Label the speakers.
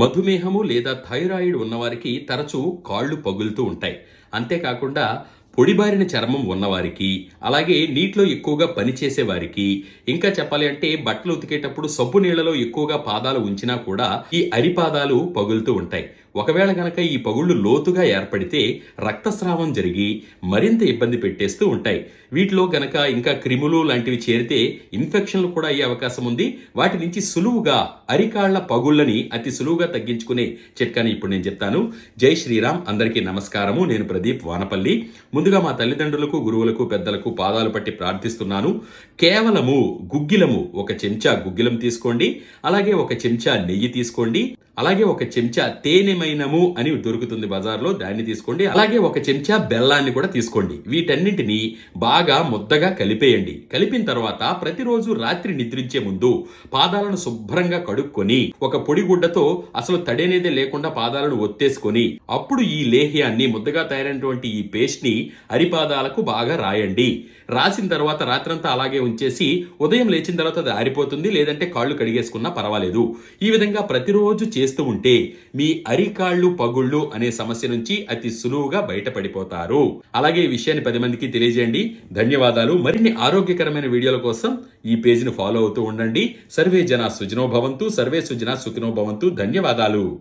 Speaker 1: మధుమేహము లేదా థైరాయిడ్ ఉన్నవారికి తరచూ కాళ్ళు పగులుతూ ఉంటాయి. అంతేకాకుండా పొడిబారిన చర్మం ఉన్నవారికి అలాగే నీటిలో ఎక్కువగా పనిచేసే వారికి ఇంకా చెప్పాలి అంటే బట్టలు ఉతికేటప్పుడు సబ్బు నీళ్ళలో ఎక్కువగా పాదాలు ఉంచినా కూడా ఈ అరిపాదాలు పగులుతూ ఉంటాయి. ఒకవేళ గనక ఈ పగుళ్ళు లోతుగా ఏర్పడితే రక్తస్రావం జరిగి మరింత ఇబ్బంది పెట్టేస్తూ ఉంటాయి. వీటిలో గనక ఇంకా క్రిములు లాంటివి చేరితే ఇన్ఫెక్షన్లు కూడా అయ్యే అవకాశం ఉంది. వాటి నుంచి సులువుగా అరికాళ్ళ పగుళ్ళని అతి సులువుగా తగ్గించుకునే చిట్కాని ఇప్పుడు నేను చెప్తాను. జై శ్రీరామ్ అందరికీ నమస్కారము. నేను ప్రదీప్ వానపల్లి. ముందుగా మా తల్లిదండ్రులకు గురువులకు పెద్దలకు పాదాలు పట్టి ప్రార్థిస్తున్నాను. కేవలము గుగ్గిలము ఒక చెంచా గుగ్గిలం తీసుకోండి. అలాగే ఒక చెంచా నెయ్యి తీసుకోండి. అలాగే ఒక చెంచా తేనెమైనము అని దొరుకుతుంది బజార్లో దాన్ని తీసుకోండి. అలాగే ఒక చెంచా బెల్లాన్ని కూడా తీసుకోండి. వీటన్నింటినీ బాగా ముద్దగా కలిపేయండి. కలిపిన తర్వాత ప్రతిరోజు రాత్రి నిద్రించే ముందు పాదాలను శుభ్రంగా కడుక్కొని ఒక పొడిగుడ్డతో అసలు తడేనేదే లేకుండా పాదాలను ఒత్తేసుకొని అప్పుడు ఈ లేహ్యాన్ని ముద్దగా తయారైనటువంటి ఈ పేస్ట్ని అరిపాదాలకు బాగా రాయండి. రాసిన తర్వాత రాత్రంతా అలాగే ఉంచేసి ఉదయం లేచిన తర్వాత అది ఆరిపోతుంది లేదంటే కాళ్ళు కడిగేసుకున్నా పర్వాలేదు. ఈ విధంగా ప్రతిరోజు చేస్తూ ఉంటే మీ అరికాళ్ళు పగుళ్ళు అనే సమస్య నుంచి అతి సులువుగా బయటపడిపోతారు. అలాగే ఈ విషయాన్ని పది మందికి తెలియజేయండి. ధన్యవాదాలు. మరిన్ని ఆరోగ్యకరమైన వీడియోల కోసం ఈ పేజీని ఫాలో అవుతూ ఉండండి. సర్వే జన సుజనో భవంతు సర్వే సుజన సుఖినో భవంతు. ధన్యవాదాలు.